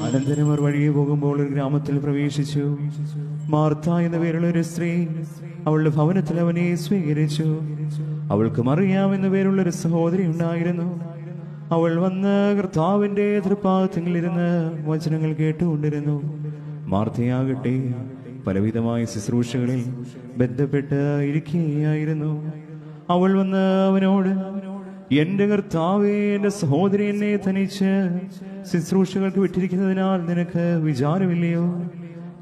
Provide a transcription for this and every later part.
അനന്തരം അവർ വഴിയെ പോകുമ്പോൾ ഒരു ഗ്രാമത്തിൽ പ്രവേശിച്ചു. മാർത്ത എന്ന പേരുള്ള ഒരു സ്ത്രീ അവളുടെ ഭവനത്തിൽ അവനെ സ്വീകരിച്ചു. അവൾക്ക് മറിയാം എന്ന പേരുള്ള ഒരു സഹോദരി ഉണ്ടായിരുന്നു. അവൾ വന്ന് കർത്താവിന്റെ തൃപ്പാദത്തിലിരുന്ന് വചനങ്ങൾ കേട്ടുകൊണ്ടിരുന്നു. മാർത്തയാകട്ടെ പലവിധമായ ശുശ്രൂഷകളിൽ ബന്ധപ്പെട്ട് ഇരിക്കുകയായിരുന്നു. അവൾ വന്ന് അവനോട് എന്റെ കർത്താവേ എന്റെ സഹോദരി എന്നെ ധനിച്ച് ശുശ്രൂഷകൾക്ക് വിട്ടിരിക്കുന്നതിനാൽ നിനക്ക് വിചാരമില്ലയോ?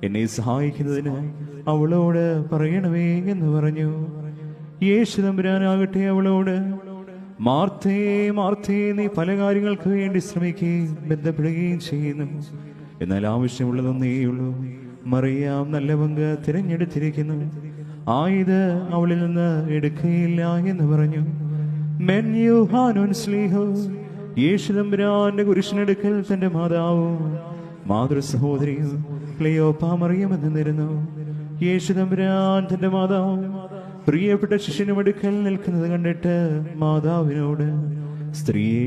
എന്നെ സഹായിക്കുന്നതിന് അവളോട് പറയണമേ എന്ന് പറഞ്ഞു. യേശു തമ്പുരാനാകട്ടെ അവളോട് മാർത്തേ മാർത്തേ നീ പല കാര്യങ്ങൾക്ക് വേണ്ടി ശ്രമിക്കുകയും ബന്ധപ്പെടുകയും ചെയ്യുന്നു. എന്നാൽ ആവശ്യമുള്ളതൊന്നേയുള്ളൂ മറിയാം നല്ല പങ്ക് തിരഞ്ഞെടുത്തിരിക്കുന്നു. ആയത് അവളിൽ നിന്ന് എടുക്കുകയില്ല എന്ന് പറഞ്ഞു. മെൻ യോഹാനോൻ സ്ലീഹോ യേശുദമ്പുരാന്റെ കുരിശിനെടുക്കൽ തന്റെ മാതാവും മാതൃ സഹോദരിയും ക്ലിയോപ്പ മറിയമെന്ന് നിരുന്നു യേശുദമ്പുരാൻ തന്റെ മാതാവും പ്രിയപ്പെട്ട ശിഷ്യനുമെടുക്കൽ നിൽക്കുന്നത് കണ്ടിട്ട് മാതാവിനോട് സ്ത്രീയെ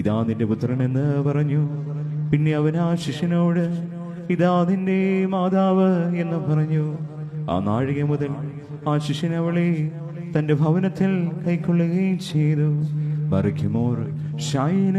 ഇതാ നിന്റെ പുത്രൻ എന്ന് പറഞ്ഞു. പിന്നെ അവൻ ആ ശിഷ്യനോട് ഇതാ നിന്റെ മാതാവ് എന്ന് പറഞ്ഞു. ആ നാഴിക മുതൽ ആ ശിഷ്യൻ അവളെ തന്റെ ഭവനത്തിൽ കൈക്കൊള്ളുകയും ചെയ്തു. പറിക്കുമോർ ഷൈന